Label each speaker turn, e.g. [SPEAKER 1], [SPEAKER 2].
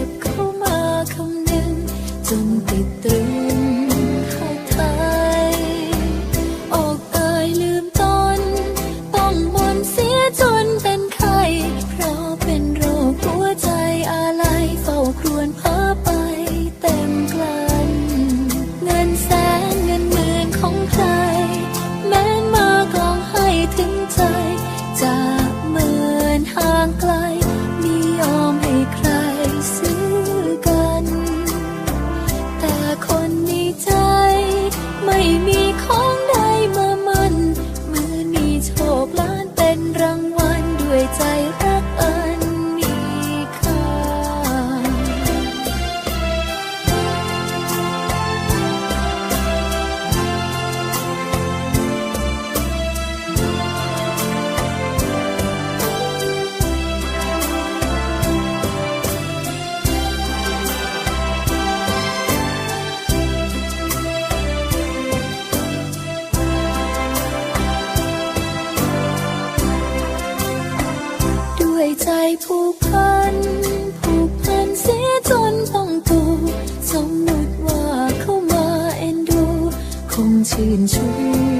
[SPEAKER 1] Come on, come on. ผูกพัน ผูกพันเสียจนต้องตูสมมติว่าเข้ามาเอ็นดู คงชื่นชม